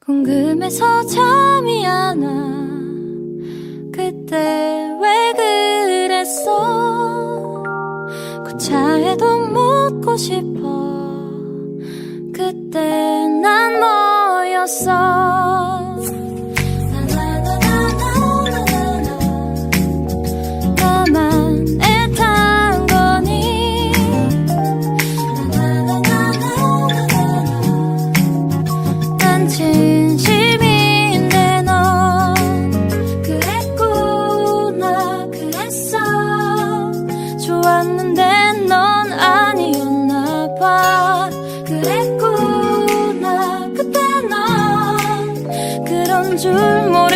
궁금해서 잠이 안 와. 그때 왜 그랬어? 그 차에도 묻고 싶어. 그때 난 뭐였어? 넌 아니었나 봐. 그랬구나 그때 난 그런 줄 모르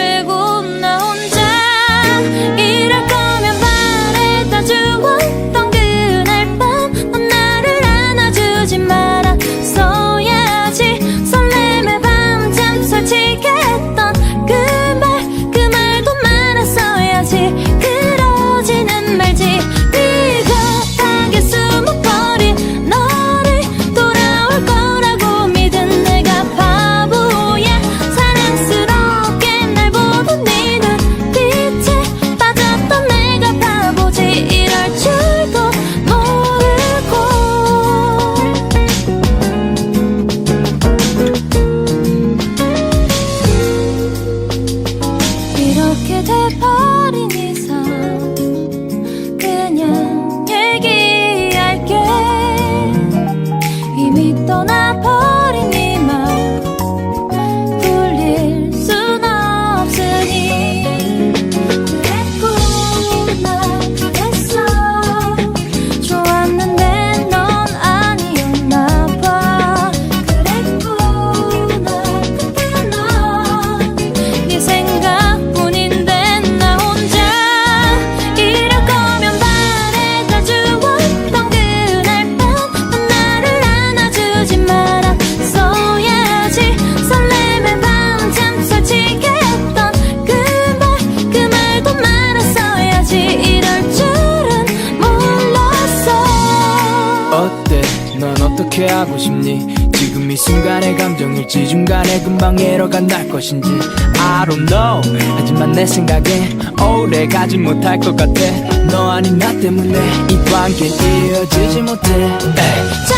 돼버리니 어떻게 하고 싶니? 지금 이 순간의 감정일지 중간에 금방 잃어간 날 것인지 I don't know. 하지만 내 생각에 오래 가지 못할 것 같아. 너 아닌 나 때문에 이 관계 이어지지 못해. 에이.